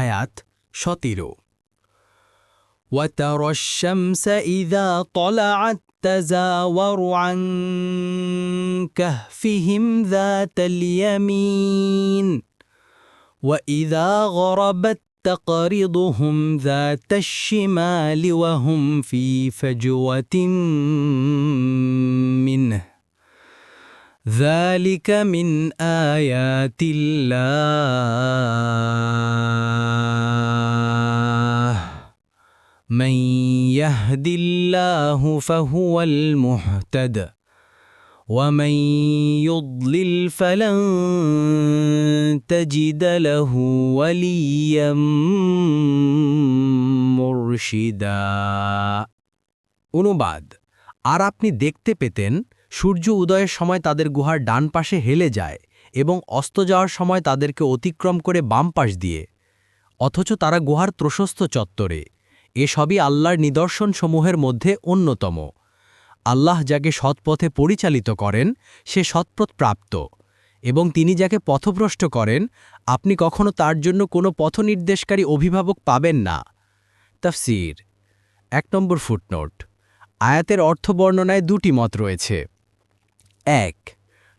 আয়াত সতেরো وترى الشمس إذا طلعت تزاور عن كهفهم ذات اليمين وإذا غربت تقرضهم ذات الشمال وهم في فجوة منه ذلك من آيات الله من يهد الله فهو المهتد ومن يضلل فلن تجد له وليا مرشدا অনুবাদ আর আপনি দেখতে পেতেন সূর্য উদয়ের সময় তাদের গুহার ডান পাশে হেলে যায় এবং অস্ত যাওয়ার সময় তাদেরকে অতিক্রম করে বাম পাশ দিয়ে অথচ তারা গুহার ত্রশস্থ চত্বরে এসবই আল্লাহর নিদর্শনসমূহের মধ্যে অন্যতম। আল্লাহ যাকে সৎপথে পরিচালিত করেন, সে সৎপথ প্রাপ্ত। এবং তিনি যাকে পথভ্রষ্ট করেন, আপনি কখনো তার জন্য কোনো পথনির্দেশকারী অভিভাবক পাবেন না। তাফসির, এক নম্বর ফুটনোট। আয়াতের অর্থ বর্ণনায় দুটি মত রয়েছে। এক,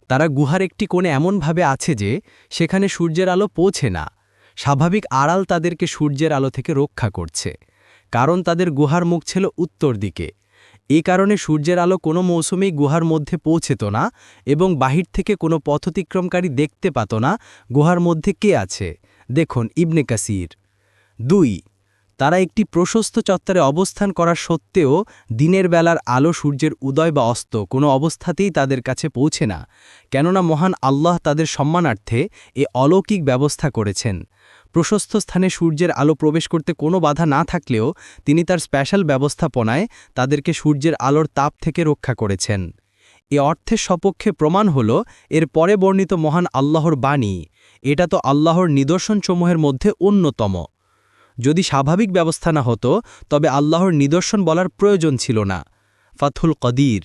তারা গুহার একটি কোণে এমনভাবে আছে যে, সেখানে সূর্যের আলো পৌঁছে না। স্বাভাবিক আড়াল তাদেরকে সূর্যের আলো থেকে রক্ষা করছে। কারণ তাদের গুহার মুখ ছিল উত্তর দিকে। এ কারণে সূর্যের আলো কোনো মৌসুমেই গুহার মধ্যে পৌঁছেত না এবং বাহির থেকে কোনো পথতিক্রমকারী দেখতে পাত না গুহার মধ্যে কে আছে। দেখুন ইবনে কাসির। দুই তারা একটি প্রশস্ত চত্বরে অবস্থান করা সত্ত্বেও দিনের বেলার আলো সূর্যের উদয় বা অস্ত কোনো অবস্থাতেই তাদের কাছে পৌঁছে না। কেননা মহান আল্লাহ তাদের সম্মানার্থে এ অলৌকিক ব্যবস্থা করেছেন। প্রশস্ত স্থানে সূর্যের আলো প্রবেশ করতে কোনো বাধা না থাকলেও তিনি তার স্পেশাল ব্যবস্থাপনায় তাদেরকে সূর্যের আলোর তাপ থেকে রক্ষা করেছেন। এ অর্থের সপক্ষে প্রমাণ হল এর পরে বর্ণিত মহান আল্লাহর বাণী। এটা তো আল্লাহর নিদর্শনসমূহের মধ্যে অন্যতম। যদি স্বাভাবিক ব্যবস্থা না হতো, তবে আল্লাহর নিদর্শন বলার প্রয়োজন ছিল না। ফাথুল কদির।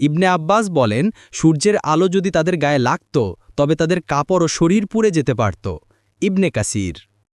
ইবনে আব্বাস বলেন, সূর্যের আলো যদি তাদের গায়ে লাগত, তবে তাদের কাপড় ও শরীর পুড়ে যেতে পারত। ইবনে কাসির।